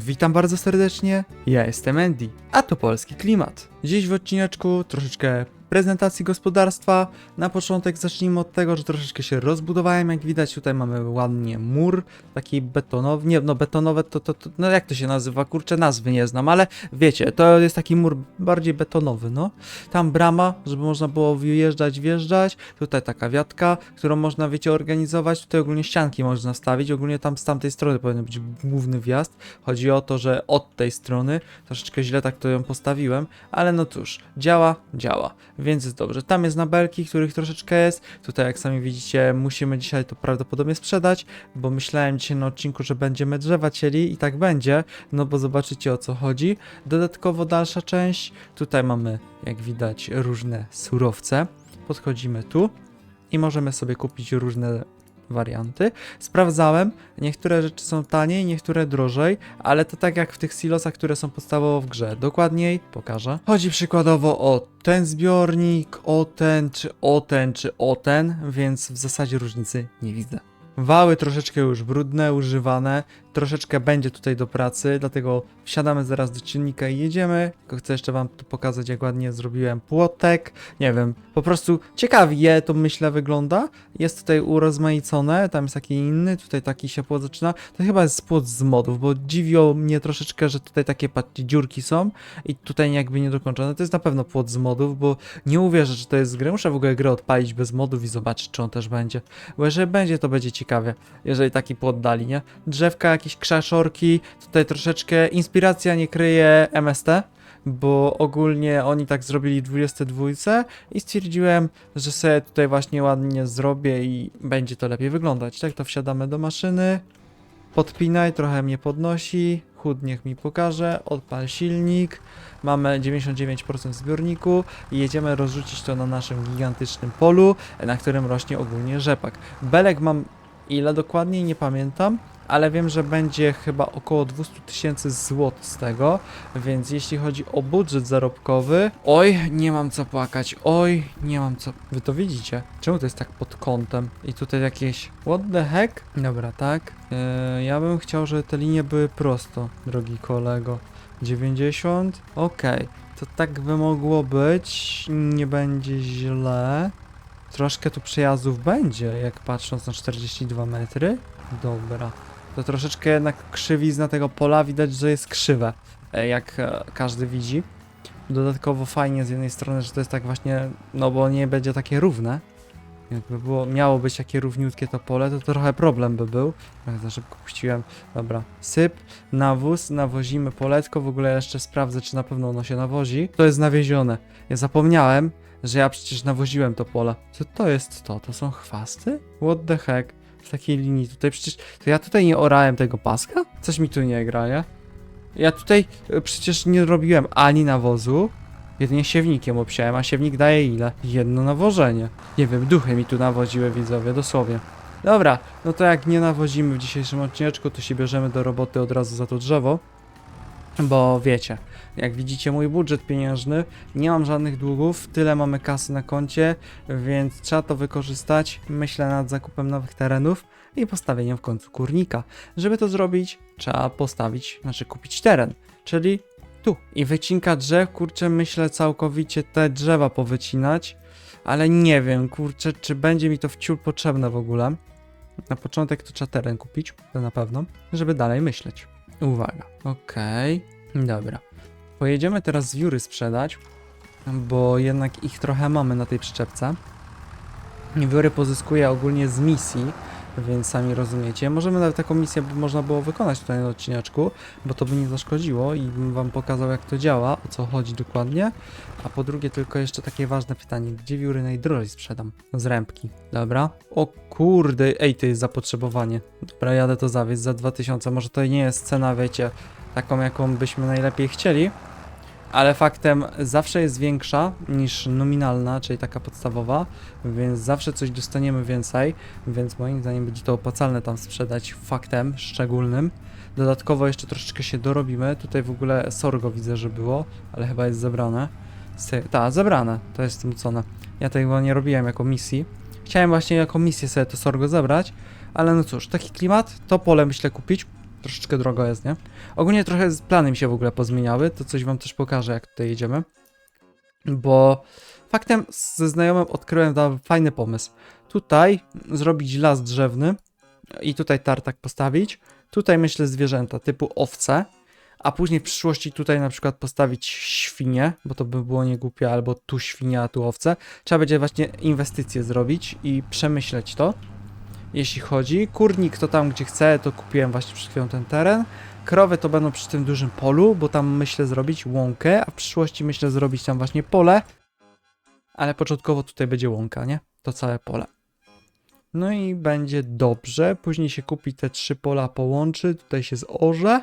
Witam bardzo serdecznie, ja jestem Andy, a to Polski Klimat. Dziś w odcineczku troszeczkę prezentacji gospodarstwa. Na początek zacznijmy od tego, że troszeczkę się rozbudowałem, jak widać tutaj mamy ładnie mur, taki betonowy, nie no betonowe to, to, to no jak to się nazywa, kurczę nazwy nie znam, ale wiecie, to jest taki mur bardziej betonowy, no. Tam brama, żeby można było wjeżdżać, wjeżdżać, tutaj taka wiatka, którą można, wiecie, organizować, tutaj ogólnie ścianki można stawić, ogólnie tam z tamtej strony powinien być główny wjazd, chodzi o to, że od tej strony, troszeczkę źle tak to ją postawiłem, ale no cóż, działa, działa, więc jest dobrze. Tam jest nabelki, których troszeczkę jest, tutaj jak sami widzicie, musimy dzisiaj to prawdopodobnie sprzedać, bo myślałem dzisiaj na odcinku, że będziemy drzewa cieli i tak będzie, no bo zobaczycie o co chodzi. Dodatkowo dalsza część, tutaj mamy, jak widać, różne surowce, podchodzimy tu i możemy sobie kupić różne warianty. Sprawdzałem, niektóre rzeczy są taniej, niektóre drożej, ale to tak jak w tych silosach, które są podstawowo w grze. Dokładniej pokażę. Chodzi przykładowo o ten zbiornik, o ten, czy o ten, czy o ten, więc w zasadzie różnicy nie widzę. Wały troszeczkę już brudne, używane, troszeczkę będzie tutaj do pracy, dlatego wsiadamy zaraz do silnika i jedziemy. Tylko chcę jeszcze wam tu pokazać, jak ładnie zrobiłem płotek. Nie wiem, po prostu ciekawie to myślę wygląda. Jest tutaj urozmaicone, tam jest taki inny, tutaj taki się płot zaczyna. To chyba jest płot z modów, bo dziwiło mnie troszeczkę, że tutaj takie patrzcie, dziurki są i tutaj jakby niedokończone. To jest na pewno płot z modów, bo nie uwierzę, że to jest z gry. Muszę w ogóle grę odpalić bez modów i zobaczyć, czy on też będzie. Bo jeżeli będzie, to będzie ciekawie, jeżeli taki płot dali, nie? Drzewka, jakieś krzaszorki, tutaj troszeczkę inspiracja nie kryje MST, bo ogólnie oni tak zrobili w 22 i stwierdziłem, że sobie tutaj właśnie ładnie zrobię i będzie to lepiej wyglądać. Tak to wsiadamy do maszyny, podpinaj, trochę mnie podnosi, chód niech mi pokaże, odpal silnik, mamy 99% w zbiorniku i jedziemy rozrzucić to na naszym gigantycznym polu, na którym rośnie ogólnie rzepak. Belek mam ile dokładniej nie pamiętam, ale wiem, że będzie chyba około 200 tysięcy złotych z tego, więc jeśli chodzi o budżet zarobkowy, oj, nie mam co płakać, oj, nie mam co... Wy to widzicie? Czemu to jest tak pod kątem? I tutaj jakieś... What the heck? Dobra, tak. Yy, ja bym chciał, żeby te linie były prosto, drogi kolego. 90, okej. To tak by mogło być, nie będzie źle. Troszkę tu przejazdów będzie, jak patrząc na 42 metry. Dobra. To troszeczkę jednak krzywizna tego pola widać, że jest krzywe, e, jak e, każdy widzi. Dodatkowo fajnie z jednej strony, że to jest tak właśnie, no bo nie będzie takie równe. Jakby było, miało być takie równiutkie to pole, to trochę problem by był. Trochę za szybko puściłem. Dobra, syp, nawóz, nawozimy poletko. W ogóle jeszcze sprawdzę, czy na pewno ono się nawozi. To jest nawiezione. Ja zapomniałem, że ja przecież nawoziłem to pole. Co to jest to? To są chwasty? What the heck? W takiej linii tutaj przecież... To ja tutaj nie orałem tego paska? Coś mi tu nie gra, nie? Ja tutaj e, przecież nie robiłem ani nawozu, jedynie siewnikiem obsiałem, a siewnik daje ile? Jedno nawożenie. Nie wiem, duchy mi tu nawoziły widzowie, dosłownie. Dobra, no to jak nie nawozimy w dzisiejszym odcineczku, to się bierzemy do roboty od razu za to drzewo. Bo wiecie, jak widzicie mój budżet pieniężny, nie mam żadnych długów, tyle mamy kasy na koncie, więc trzeba to wykorzystać. Myślę nad zakupem nowych terenów i postawieniem w końcu kurnika. Żeby to zrobić, trzeba postawić, znaczy kupić teren, czyli tu. I wycinka drzew, kurczę, myślę całkowicie te drzewa powycinać, ale nie wiem, kurczę, czy będzie mi to wciul potrzebne w ogóle. Na początek to trzeba teren kupić, to na pewno, żeby dalej myśleć. Uwaga, okej, dobra. Pojedziemy teraz wióry sprzedać, bo jednak ich trochę mamy na tej przyczepce. Wióry pozyskuję ogólnie z misji, więc sami rozumiecie. Możemy nawet taką misję można było wykonać tutaj na odcineczku, bo to by nie zaszkodziło i bym wam pokazał jak to działa, o co chodzi dokładnie. A po drugie tylko jeszcze takie ważne pytanie, gdzie wióry najdrożej sprzedam? Z rębki, dobra? O kurde, ej, to jest zapotrzebowanie. Dobra, jadę to zawieźć za 2000, może to nie jest cena, wiecie, taką jaką byśmy najlepiej chcieli, ale faktem zawsze jest większa niż nominalna, czyli taka podstawowa, więc zawsze coś dostaniemy więcej, więc moim zdaniem będzie to opłacalne tam sprzedać faktem szczególnym. Dodatkowo jeszcze troszeczkę się dorobimy. Tutaj w ogóle sorgo widzę, że było, ale chyba jest zebrane. Tak, zebrane, to jest zmucone. Ja tego nie robiłem jako misji. Chciałem właśnie jako misję sobie to sorgo zebrać, ale no cóż, taki klimat, to pole myślę kupić. Troszeczkę drogo jest, nie? Ogólnie trochę plany mi się w ogóle pozmieniały, to coś wam też pokażę, jak tutaj jedziemy. Bo faktem ze znajomym odkryłem fajny pomysł. Tutaj zrobić las drzewny i tutaj tartak postawić. Tutaj myślę zwierzęta typu owce, a później w przyszłości tutaj na przykład postawić świnie, bo to by było niegłupie, albo tu świnia, a tu owce. Trzeba będzie właśnie inwestycje zrobić i przemyśleć to. Jeśli chodzi, kurnik to tam gdzie chcę, to kupiłem właśnie przed chwilą ten teren. Krowy to będą przy tym dużym polu, bo tam myślę zrobić łąkę, a w przyszłości myślę zrobić tam właśnie pole. Ale początkowo tutaj będzie łąka, nie? To całe pole. No i będzie dobrze. Później się kupi te trzy pola, połączy, tutaj się zorze.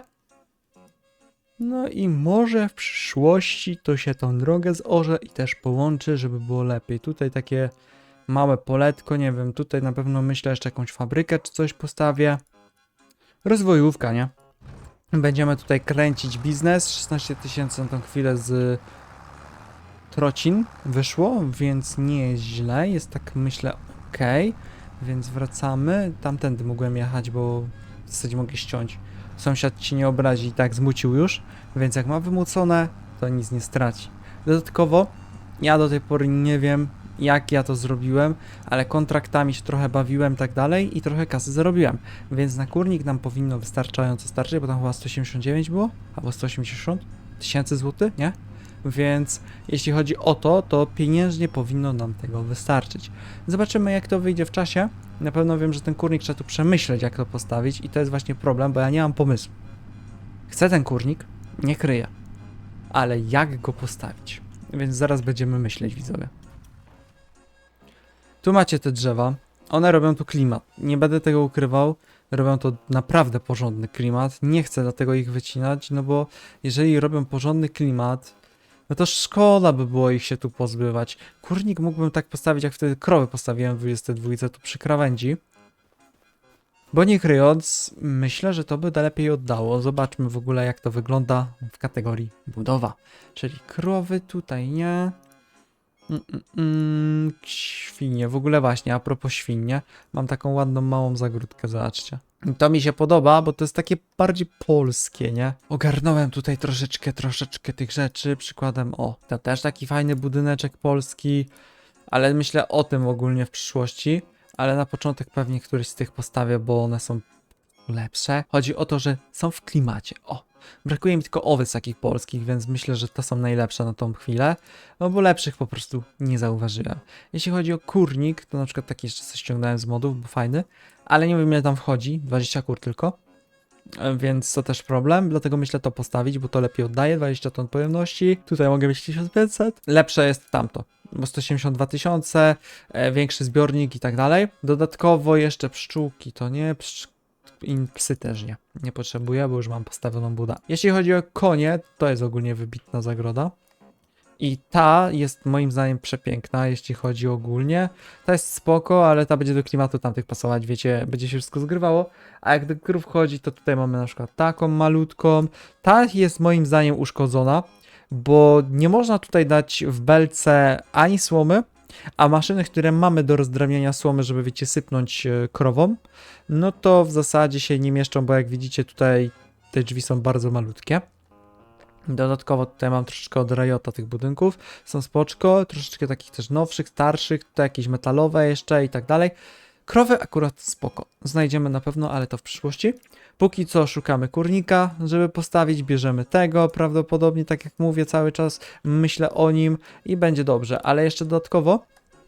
No i może w przyszłości to się tą drogę zorze i też połączy, żeby było lepiej. Tutaj takie małe poletko, nie wiem, tutaj na pewno myślę jeszcze jakąś fabrykę czy coś postawię. Rozwojówka, nie? Będziemy tutaj kręcić biznes. 16 tysięcy na tą chwilę z trocin wyszło, więc nie jest źle. Jest tak, myślę, ok. Więc wracamy. Tamtędy mogłem jechać, bo w zasadzie mogę ściąć. Sąsiad ci nie obrazi i tak zmucił już, więc jak ma wymucone, to nic nie straci. Dodatkowo, ja do tej pory nie wiem, jak ja to zrobiłem, ale kontraktami się trochę bawiłem, tak dalej i trochę kasy zarobiłem. Więc na kurnik nam powinno wystarczająco starczyć, bo tam chyba 179 było, albo 180 tysięcy złotych, nie? Więc jeśli chodzi o to, to pieniężnie powinno nam tego wystarczyć. Zobaczymy, jak to wyjdzie w czasie. Na pewno wiem, że ten kurnik trzeba tu przemyśleć, jak to postawić, i to jest właśnie problem, bo ja nie mam pomysłu. Chcę ten kurnik, nie kryję, ale jak go postawić? Więc zaraz będziemy myśleć, widzowie. Tu macie te drzewa. One robią tu klimat. Nie będę tego ukrywał. Robią to naprawdę porządny klimat. Nie chcę dlatego ich wycinać, no bo jeżeli robią porządny klimat, no to szkoda by było ich się tu pozbywać. Kurnik mógłbym tak postawić, jak wtedy krowy postawiłem w 22 tu przy krawędzi. Bo nie kryjąc, myślę, że to by lepiej oddało. Zobaczmy w ogóle, jak to wygląda w kategorii budowa. Czyli krowy tutaj nie. Mm, świnie, w ogóle właśnie, a propos świnie, mam taką ładną małą zagródkę, zobaczcie. To mi się podoba, bo to jest takie bardziej polskie, nie? Ogarnąłem tutaj troszeczkę, troszeczkę tych rzeczy, przykładem, o, to też taki fajny budyneczek polski, ale myślę o tym ogólnie w przyszłości, ale na początek pewnie któryś z tych postawię, bo one są lepsze. Chodzi o to, że są w klimacie, o. Brakuje mi tylko owiec takich polskich, więc myślę, że to są najlepsze na tą chwilę, no bo lepszych po prostu nie zauważyłem. Jeśli chodzi o kurnik, to na przykład taki jeszcze coś ściągnąłem z modów, bo fajny, ale nie wiem ile tam wchodzi, 20 kur tylko, E, więc to też problem, dlatego myślę to postawić, bo to lepiej oddaje, 20 ton pojemności, tutaj mogę mieć 1500, lepsze jest tamto, bo 172 tysiące, e, większy zbiornik i tak dalej. Dodatkowo jeszcze pszczółki, to nie, pszcz... i psy też nie, nie potrzebuję, bo już mam postawioną budę. Jeśli chodzi o konie, to jest ogólnie wybitna zagroda. I ta jest moim zdaniem przepiękna, jeśli chodzi ogólnie. Ta jest spoko, ale ta będzie do klimatu tamtych pasować, wiecie, będzie się wszystko zgrywało. A jak do krów chodzi, to tutaj mamy na przykład taką malutką. Ta jest moim zdaniem uszkodzona, bo nie można tutaj dać w belce ani słomy, a maszyny, które mamy do rozdrabniania słomy, żeby wiecie, sypnąć e, krowom, no to w zasadzie się nie mieszczą, bo jak widzicie tutaj te drzwi są bardzo malutkie. Dodatkowo tutaj mam troszeczkę od Riota tych budynków, są spoczko, troszeczkę takich też nowszych, starszych, tutaj jakieś metalowe jeszcze i tak dalej. Krowy akurat spoko, znajdziemy na pewno, ale to w przyszłości. Póki co szukamy kurnika, żeby postawić, bierzemy tego, prawdopodobnie tak jak mówię cały czas, myślę o nim i będzie dobrze, ale jeszcze dodatkowo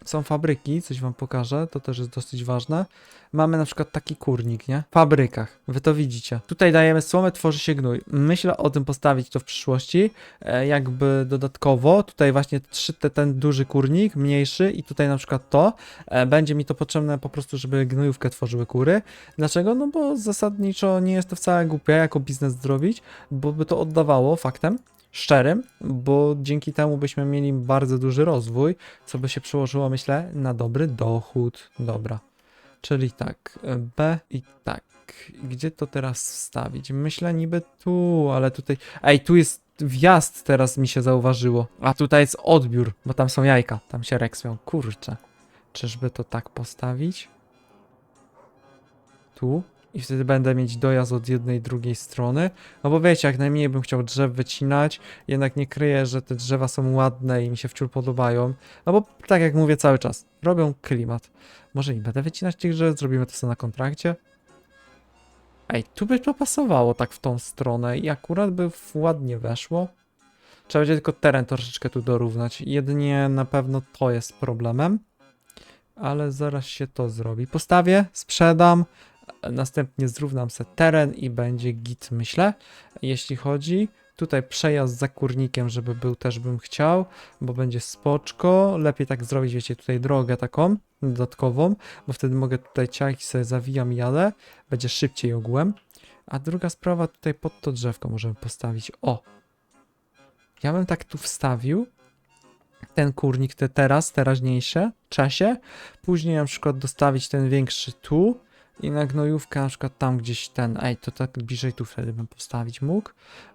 są fabryki, coś wam pokażę, to też jest dosyć ważne. Mamy na przykład taki kurnik, nie? W fabrykach, wy to widzicie. Tutaj dajemy słomę, tworzy się gnój. Myślę o tym postawić to w przyszłości, e, jakby dodatkowo. Tutaj właśnie trzy, te, ten duży kurnik, mniejszy i tutaj na przykład to. E, będzie mi to potrzebne po prostu, żeby gnojówkę tworzyły kury. Dlaczego? No bo zasadniczo nie jest to wcale głupie jako biznes zrobić, bo by to oddawało faktem szczerym, bo dzięki temu byśmy mieli bardzo duży rozwój, co by się przełożyło, myślę, na dobry dochód. Dobra. Czyli tak, B i tak. Gdzie to teraz wstawić? Myślę niby tu, ale tutaj... Ej, tu jest wjazd teraz mi się zauważyło. A tutaj jest odbiór, bo tam są jajka. Tam się reksmią. Kurczę. Czyżby to tak postawić? Tu? I wtedy będę mieć dojazd od jednej drugiej strony. No bo wiecie, jak najmniej bym chciał drzew wycinać, jednak nie kryję, że te drzewa są ładne i mi się wciąż podobają. No bo tak jak mówię cały czas, robią klimat. Może nie będę wycinać tych drzew, zrobimy to sobie na kontrakcie. Ej, tu by to pasowało tak w tą stronę i akurat by ładnie weszło. Trzeba będzie tylko teren troszeczkę tu dorównać. Jedynie na pewno to jest problemem. Ale zaraz się to zrobi. Postawię, sprzedam, następnie zrównam se teren i będzie git, myślę. Jeśli chodzi, tutaj przejazd za kurnikiem, żeby był też bym chciał, bo będzie spoczko. Lepiej tak zrobić, wiecie, tutaj drogę taką dodatkową, bo wtedy mogę tutaj ciach sobie zawijam i jadę. Będzie szybciej ogółem. A druga sprawa, tutaj pod to drzewko możemy postawić. O! Ja bym tak tu wstawił ten kurnik, te teraz, teraźniejsze, czasie. Później na przykład dostawić ten większy tu i na gnojówkę na przykład tam gdzieś ten, ej, to tak bliżej tu wtedy bym postawić mógł,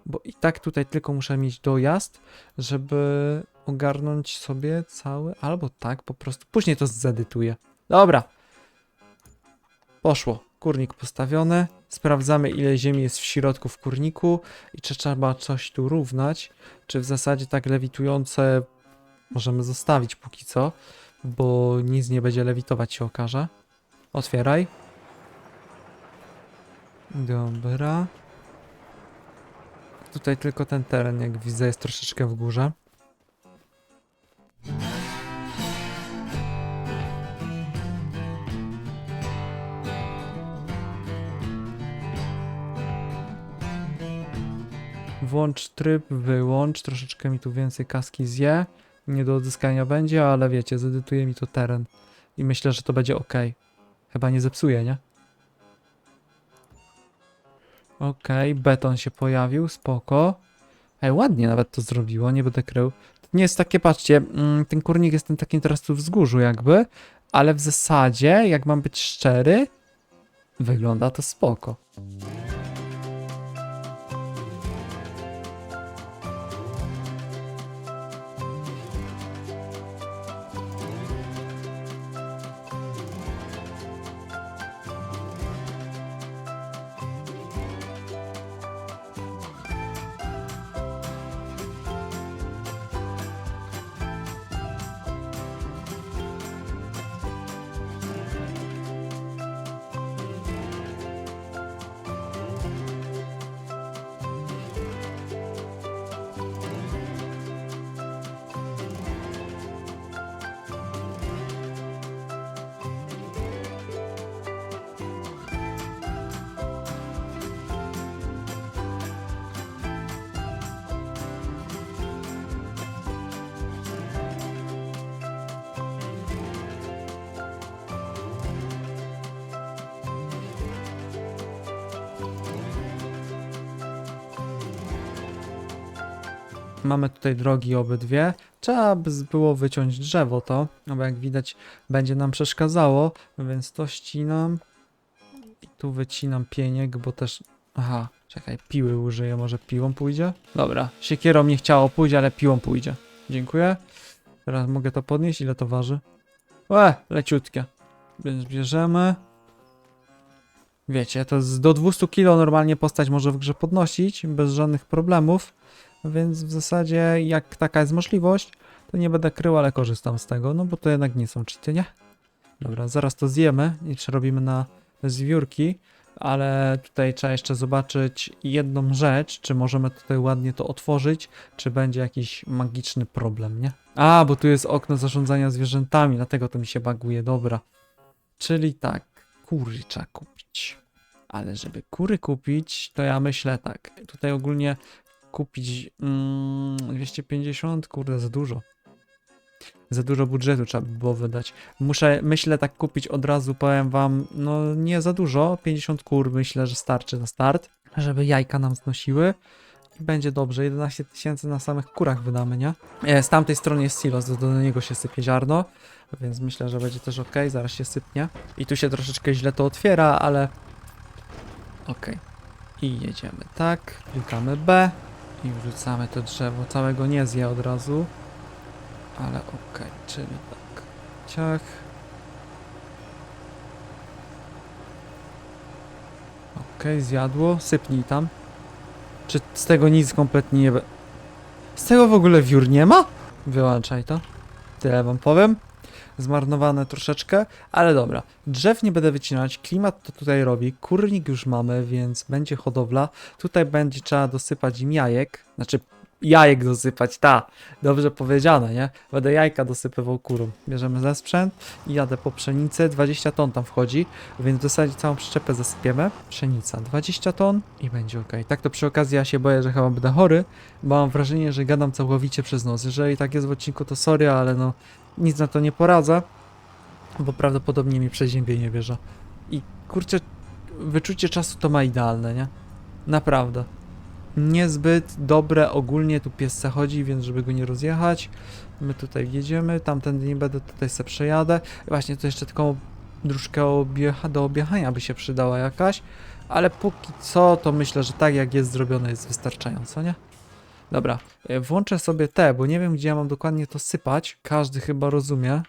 bo i tak tutaj tylko muszę mieć dojazd, żeby ogarnąć sobie cały, albo tak po prostu, później to zedytuję. Dobra. Poszło. Kurnik postawiony. Sprawdzamy ile ziemi jest w środku w kurniku i czy trzeba coś tu równać, czy w zasadzie tak lewitujące możemy zostawić póki co, bo nic nie będzie lewitować się okaże. Otwieraj. Dobra. Tutaj tylko ten teren, jak widzę, jest troszeczkę w górze. Włącz tryb, wyłącz, troszeczkę mi tu więcej kaski zje. Nie do odzyskania będzie, ale wiecie, zedytuje mi to teren. I myślę, że to będzie ok. Chyba nie zepsuje, nie? Okej, beton się pojawił, spoko. Ej, ładnie nawet to zrobiło, nie będę krył. To nie jest takie, patrzcie, mm, ten kurnik jest ten takim teraz tu wzgórzu jakby, ale w zasadzie, jak mam być szczery, wygląda to spoko. Mamy tutaj drogi obydwie. Trzeba by było wyciąć drzewo to, no bo jak widać będzie nam przeszkadzało, więc to ścinam. I tu wycinam pieniek, bo też... Aha, czekaj, piły użyję, może piłą pójdzie? Dobra, siekierą nie chciało pójść, ale piłą pójdzie. Dziękuję. Teraz mogę to podnieść, ile to waży? Łe, leciutkie. Więc bierzemy. Wiecie, to jest do 200 kg normalnie postać może w grze podnosić, bez żadnych problemów. Więc w zasadzie, jak taka jest możliwość, to nie będę krył, ale korzystam z tego, no bo to jednak nie są cheaty, nie? Dobra, zaraz to zjemy i przerobimy na zwiórki, ale tutaj trzeba jeszcze zobaczyć jedną rzecz, czy możemy tutaj ładnie to otworzyć, czy będzie jakiś magiczny problem, nie? A, bo tu jest okno zarządzania zwierzętami, dlatego to mi się baguje, dobra. Czyli tak, kury trzeba kupić. Ale żeby kury kupić, to ja myślę tak, tutaj ogólnie kupić mm, 250, kurde, za dużo. Za dużo budżetu trzeba by było wydać. Muszę, myślę tak kupić od razu, powiem wam, no nie za dużo, 50 kur myślę, że starczy na start, żeby jajka nam znosiły. I będzie dobrze, 11 tysięcy na samych kurach wydamy, nie? E, Z tamtej strony jest silos, do, do niego się sypie ziarno, więc myślę, że będzie też ok, zaraz się sypnie. I tu się troszeczkę źle to otwiera, ale ok. I jedziemy tak, klikamy B i wrzucamy to drzewo. Całego nie zje od razu, ale ok, czyli tak. Ciach. Okej, zjadło. Sypnij tam. Czy z tego nic kompletnie nie... Z tego w ogóle wiór nie ma? Wyłączaj to. Tyle wam powiem. Zmarnowane troszeczkę, ale dobra. Drzew nie będę wycinać, klimat to tutaj robi, kurnik już mamy, więc będzie hodowla. Tutaj będzie trzeba dosypać im jajek, znaczy jajek dosypać, ta, dobrze powiedziane, nie? Będę jajka dosypywał kurom. Bierzemy ze sprzęt i jadę po pszenicę, 20 ton tam wchodzi, więc w zasadzie całą przyczepę zasypiemy. Pszenica, 20 ton i będzie ok. Tak to przy okazji ja się boję, że chyba będę chory, bo mam wrażenie, że gadam całkowicie przez nos. Jeżeli tak jest w odcinku, to sorry, ale no nic na to nie poradzę, bo prawdopodobnie mi przeziębienie bierze. I kurczę, wyczucie czasu to ma idealne, nie? Naprawdę. Niezbyt dobre ogólnie tu piesce chodzi, więc żeby go nie rozjechać. My tutaj jedziemy, tamtędy nie będę, tutaj se przejadę. Właśnie to jeszcze tylko dróżka objecha, do objechania by się przydała jakaś, ale póki co to myślę, że tak jak jest zrobione jest wystarczająco, nie? Dobra, e, włączę sobie te, bo nie wiem gdzie ja mam dokładnie to sypać. Każdy chyba rozumie,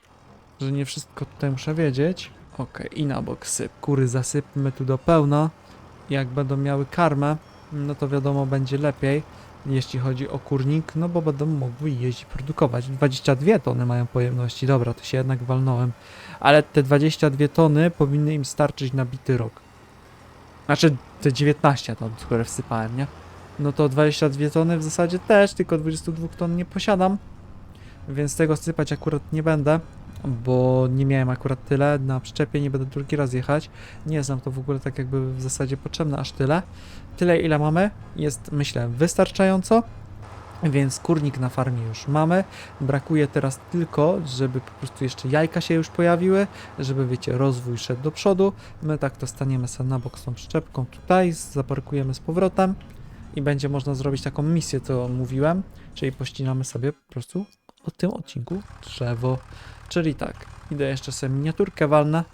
że nie wszystko tutaj muszę wiedzieć. Okej, i na bok syp. Kury zasypmy tu do pełna. Jak będą miały karmę, no to wiadomo będzie lepiej, jeśli chodzi o kurnik, no bo będą mogły jeździć, produkować. 22 tony mają pojemności, dobra, to się jednak walnąłem. Ale te 22 tony powinny im starczyć na bity rok. Znaczy te 19 ton, które wsypałem, nie? No to 22 tony w zasadzie też, tylko 22 ton nie posiadam. Więc tego sypać akurat nie będę, bo nie miałem akurat tyle. Na przyczepie nie będę drugi raz jechać. Nie jest nam to w ogóle tak jakby w zasadzie potrzebne aż tyle. Tyle ile mamy jest myślę wystarczająco. Więc kurnik na farmie już mamy. Brakuje teraz tylko, żeby po prostu jeszcze jajka się już pojawiły, żeby wiecie, rozwój szedł do przodu. My tak to staniemy sobie na bok z tą przyczepką tutaj, zaparkujemy z powrotem i będzie można zrobić taką misję, co mówiłem, czyli pościnamy sobie po prostu o tym odcinku drzewo. Czyli tak, idę jeszcze sobie miniaturkę walnę,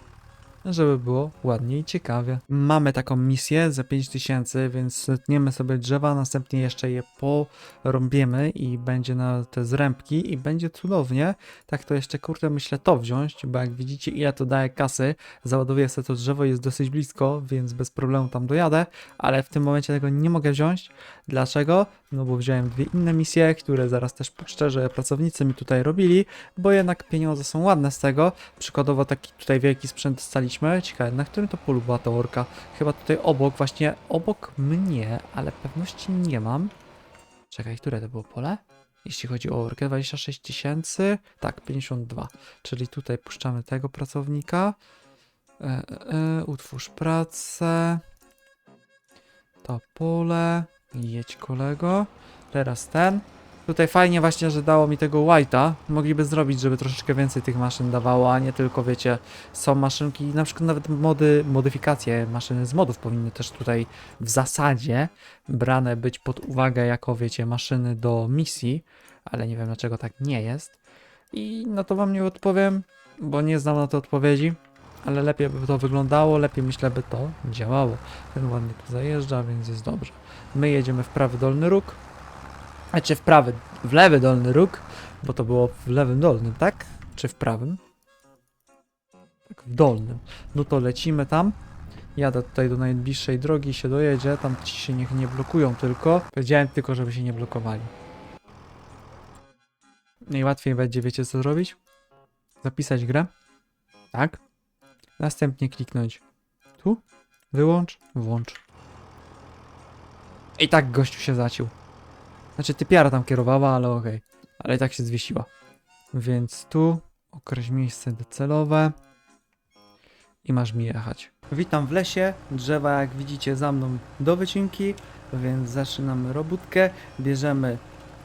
żeby było ładnie i ciekawie. Mamy taką misję za 5000, więc zetniemy sobie drzewa, następnie jeszcze je porąbiemy i będzie na te zrębki i będzie cudownie. Tak to jeszcze kurde myślę to wziąć, bo jak widzicie ile to daje kasy, załaduję sobie to drzewo, jest dosyć blisko, więc bez problemu tam dojadę, ale w tym momencie tego nie mogę wziąć. Dlaczego? No bo wziąłem dwie inne misje, które zaraz też puszczę, że pracownicy mi tutaj robili, bo jednak pieniądze są ładne z tego. Przykładowo taki tutaj wielki sprzęt dostaliśmy. Ciekawe, na którym to polu była ta orka? Chyba tutaj obok, właśnie obok mnie, ale pewności nie mam. Czekaj, które to było pole? Jeśli chodzi o orkę, 26 tysięcy, tak, 52. Czyli tutaj puszczamy tego pracownika. E, e, e, utwórz pracę. To pole. Jedź kolego. Teraz ten. Tutaj fajnie właśnie, że dało mi tego white'a. Mogliby zrobić, żeby troszeczkę więcej tych maszyn dawało, a nie tylko, wiecie, są maszynki, na przykład nawet mody, modyfikacje, maszyny z modów powinny też tutaj w zasadzie brane być pod uwagę jako, wiecie, maszyny do misji, ale nie wiem dlaczego tak nie jest. I na to wam nie odpowiem, bo nie znam na to odpowiedzi, ale lepiej by to wyglądało, lepiej myślę by to działało. Ten ładnie tu zajeżdża, więc jest dobrze. My jedziemy w prawy dolny róg, a czy w prawy, w lewy dolny róg, bo to było w lewym dolnym, tak? Czy w prawym? Tak, w dolnym. No to lecimy tam. Jadę tutaj do najbliższej drogi, się dojedzie, tam ci się niech nie blokują tylko. Powiedziałem tylko, żeby się nie blokowali. Najłatwiej będzie, wiecie co zrobić? Zapisać grę. Tak. Następnie kliknąć tu, wyłącz, włącz. I tak gościu się zaciął. Znaczy typiara tam kierowała, ale okej. Ale i tak się zwiesiła. Więc tu określ miejsce docelowe i masz mi jechać. Witam w lesie. Drzewa jak widzicie za mną do wycinki, więc zaczynamy robótkę. Bierzemy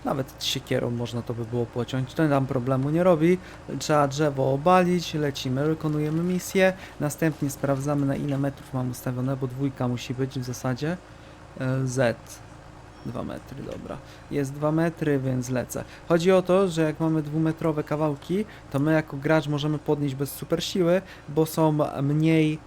nawet siekierą można to by było pociąć, to nam problemu nie robi. Trzeba drzewo obalić, lecimy, wykonujemy misję, następnie sprawdzamy na ile metrów mam ustawione, bo dwójka musi być w zasadzie. E, Z. 2 metry, dobra. Jest 2 metry, więc lecę. Chodzi o to, że jak mamy dwumetrowe kawałki, to my jako gracz możemy podnieść bez super siły, bo są mniej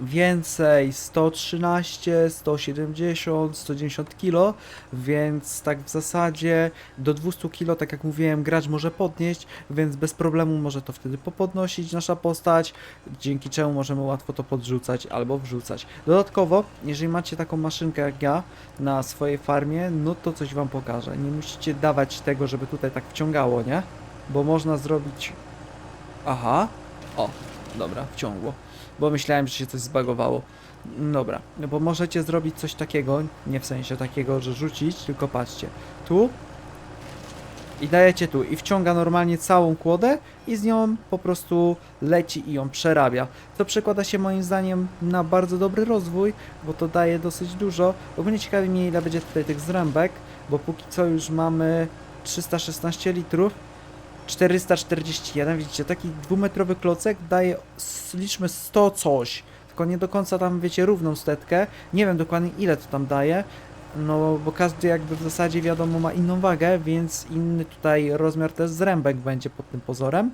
więcej 113, 170, 190 kg, więc tak w zasadzie do 200 kg, tak jak mówiłem, gracz może podnieść, więc bez problemu może to wtedy popodnosić nasza postać, dzięki czemu możemy łatwo to podrzucać albo wrzucać. Dodatkowo, jeżeli macie taką maszynkę jak ja na swojej farmie, no to coś wam pokażę. Nie musicie dawać tego, żeby tutaj tak wciągało, nie? Bo można zrobić... Aha. O, dobra, wciągło. Bo myślałem, że się coś zbagowało. Dobra, no bo możecie zrobić coś takiego, nie w sensie takiego, że rzucić, tylko patrzcie. Tu i dajecie tu i wciąga normalnie całą kłodę i z nią po prostu leci i ją przerabia. To przekłada się moim zdaniem na bardzo dobry rozwój, bo to daje dosyć dużo. Ogólnie ciekawi mnie ile będzie tutaj tych zrębek, bo póki co już mamy 316 litrów. 441, widzicie, taki dwumetrowy klocek daje, liczmy 100 coś, tylko nie do końca tam, wiecie, równą stetkę, nie wiem dokładnie ile to tam daje, no bo każdy jakby w zasadzie wiadomo ma inną wagę, więc inny tutaj rozmiar też zrębek będzie pod tym pozorem.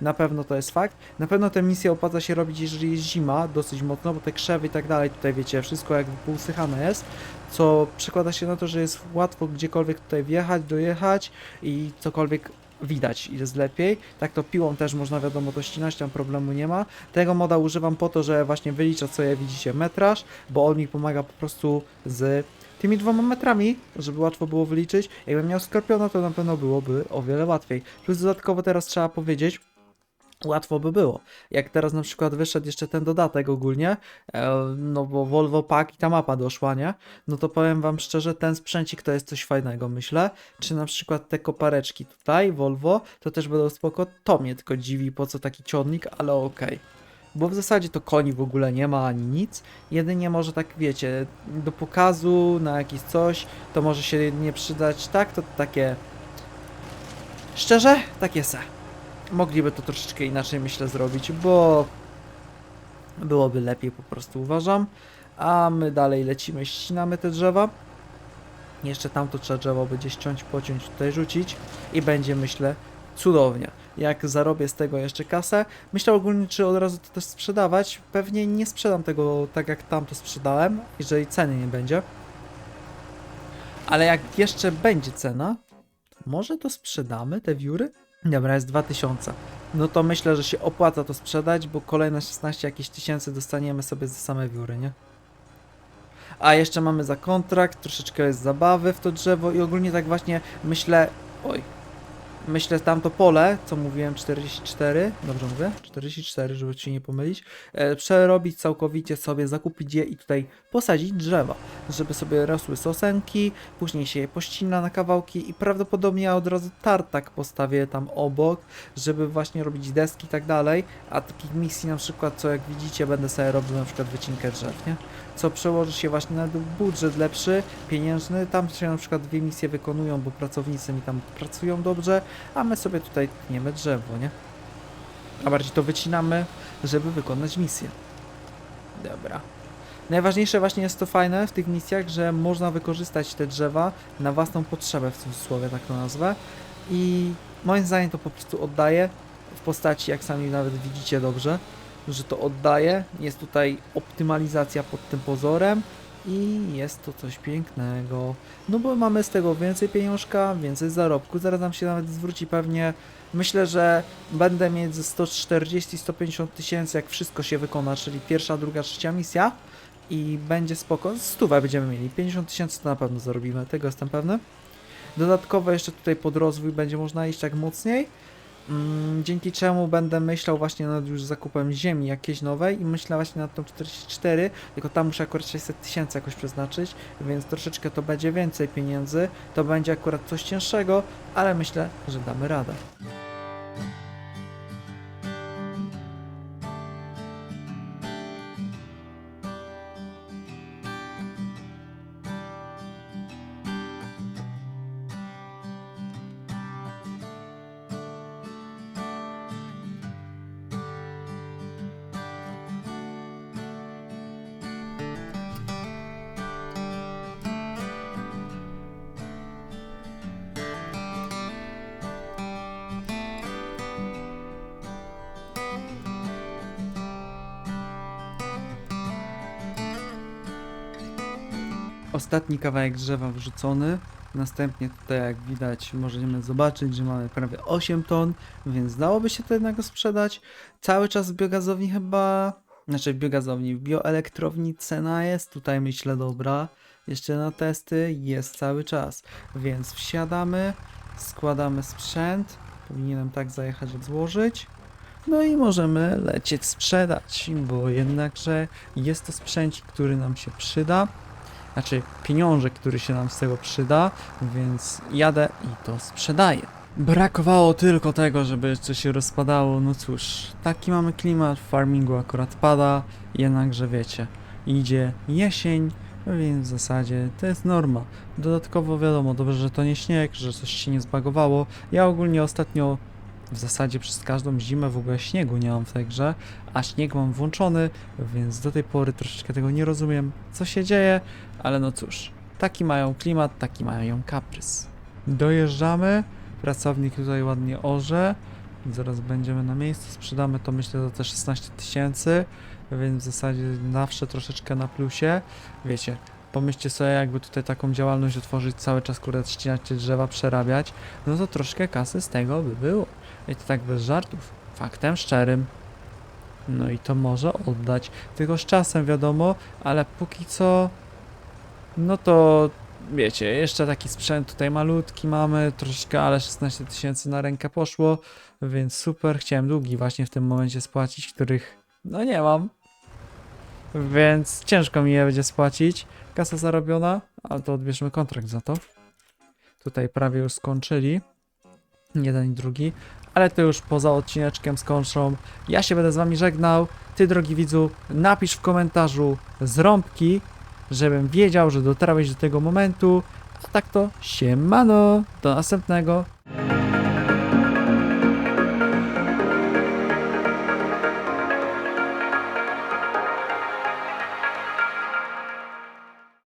Na pewno to jest fakt. Na pewno tę misję opłaca się robić, jeżeli jest zima, dosyć mocno, bo te krzewy i tak dalej, tutaj wiecie, wszystko jakby pousychane jest, co przekłada się na to, że jest łatwo gdziekolwiek tutaj wjechać, dojechać i cokolwiek widać jest lepiej. Tak to piłą też można wiadomo to ścinać, tam problemu nie ma. Tego moda używam po to, że właśnie wylicza co ja widzicie metraż, bo on mi pomaga po prostu z tymi dwoma metrami, żeby łatwo było wyliczyć. Jakbym miał skorpiona, to na pewno byłoby o wiele łatwiej. Plus dodatkowo teraz trzeba powiedzieć, łatwo by było. Jak teraz na przykład wyszedł jeszcze ten dodatek ogólnie, e, no bo Volvo Pack i ta mapa doszła, nie? No to powiem wam szczerze, ten sprzęcik to jest coś fajnego, myślę. Czy na przykład te kopareczki tutaj, Volvo, to też będą spoko. To mnie tylko dziwi, po co taki ciągnik, ale okej. Bo w zasadzie to koni w ogóle nie ma ani nic. Jedynie może tak, wiecie, do pokazu, na jakieś coś, to może się jedynie przydać. Tak, to takie... Szczerze, takie se. Mogliby to troszeczkę inaczej, myślę, zrobić, bo byłoby lepiej po prostu, uważam. A my dalej lecimy, ścinamy te drzewa. Jeszcze tamto trzeba drzewo będzie ściąć, pociąć, tutaj rzucić i będzie, myślę, cudownie. Jak zarobię z tego jeszcze kasę, myślę ogólnie, czy od razu to też sprzedawać. Pewnie nie sprzedam tego tak, jak tamto sprzedałem, jeżeli ceny nie będzie. Ale jak jeszcze będzie cena, może to sprzedamy, te wióry? Dobra, jest 2000. No to myślę, że się opłaca to sprzedać, bo kolejne 16 jakieś tysięcy dostaniemy sobie za same wióry, nie? A jeszcze mamy za kontrakt, troszeczkę jest zabawy w to drzewo i ogólnie tak właśnie myślę... Oj. Myślę tamto pole, co mówiłem 44, dobrze mówię? 44, żeby się nie pomylić. E, przerobić całkowicie sobie, zakupić je i tutaj posadzić drzewa, żeby sobie rosły sosenki, później się je pościna na kawałki i prawdopodobnie ja od razu tartak postawię tam obok, żeby właśnie robić deski i tak dalej, a takich misji na przykład, co jak widzicie, będę sobie robił na przykład wycinkę drzew, nie? Co przełoży się właśnie na budżet lepszy, pieniężny, tam się na przykład dwie misje wykonują, bo pracownicy mi tam pracują dobrze, a my sobie tutaj tniemy drzewo, nie? A bardziej to wycinamy, żeby wykonać misję. Dobra. Najważniejsze właśnie jest to fajne w tych misjach, że można wykorzystać te drzewa na własną potrzebę, w cudzysłowie tak to nazwę. I moim zdaniem to po prostu oddaje w postaci, jak sami nawet widzicie dobrze, że to oddaje. Jest tutaj optymalizacja pod tym pozorem i jest to coś pięknego. No bo mamy z tego więcej pieniążka, więcej zarobku. Zaraz nam się nawet zwróci pewnie. Myślę, że będę mieć ze 140-150 tysięcy, jak wszystko się wykona, czyli pierwsza, druga, trzecia misja. I będzie spoko. Stówę będziemy mieli. 50 tysięcy to na pewno zarobimy, tego jestem pewny. Dodatkowo jeszcze tutaj pod rozwój będzie można iść tak mocniej. Mm, dzięki czemu będę myślał właśnie nad już zakupem ziemi jakiejś nowej i myślę właśnie nad tą 44, tylko tam muszę akurat 600 tysięcy jakoś przeznaczyć, więc troszeczkę to będzie więcej pieniędzy, to będzie akurat coś cięższego, ale myślę, że damy radę. Ostatni kawałek drzewa wrzucony. Następnie tutaj jak widać możemy zobaczyć, że mamy prawie 8 ton, więc dałoby się to jednak sprzedać. Cały czas w biogazowni chyba, znaczy w biogazowni, w bioelektrowni cena jest tutaj myślę dobra. Jeszcze na testy jest cały czas, więc wsiadamy, składamy sprzęt, powinienem tak zajechać złożyć. No i możemy lecieć sprzedać, bo jednakże jest to sprzęcik, który nam się przyda. Znaczy pieniążek, który się nam z tego przyda, więc jadę i to sprzedaję. Brakowało tylko tego, żeby coś się rozpadało. No cóż, taki mamy klimat, w farmingu akurat pada, jednakże wiecie, idzie jesień, więc w zasadzie to jest norma. Dodatkowo wiadomo, dobrze, że to nie śnieg, że coś się nie zbagowało. Ja ogólnie ostatnio w zasadzie przez każdą zimę w ogóle śniegu nie mam w tej grze, a śnieg mam włączony, więc do tej pory troszeczkę tego nie rozumiem, co się dzieje, ale no cóż, taki mają klimat, taki mają kaprys. Dojeżdżamy, pracownik tutaj ładnie orze, zaraz będziemy na miejscu, sprzedamy to myślę za te 16 tysięcy, więc w zasadzie zawsze troszeczkę na plusie, wiecie. Pomyślcie sobie, jakby tutaj taką działalność otworzyć, cały czas kurde ścinać drzewa, przerabiać, no to troszkę kasy z tego by było. I to tak bez żartów. Faktem szczerym. No i to może oddać. Tylko z czasem wiadomo, ale póki co. No to wiecie, jeszcze taki sprzęt tutaj malutki mamy, troszeczkę, ale 16 tysięcy na rękę poszło, więc super. Chciałem długi właśnie w tym momencie spłacić, których no nie mam. Więc ciężko mi je będzie spłacić. Kasa zarobiona, ale to odbierzmy kontrakt za to. Tutaj prawie już skończyli. Jeden i drugi ale to już poza odcineczkiem skończą. Ja się będę z wami żegnał. Ty, drogi widzu, napisz w komentarzu zrąbki, żebym wiedział, że dotarłeś do tego momentu. A tak to siemano, do następnego.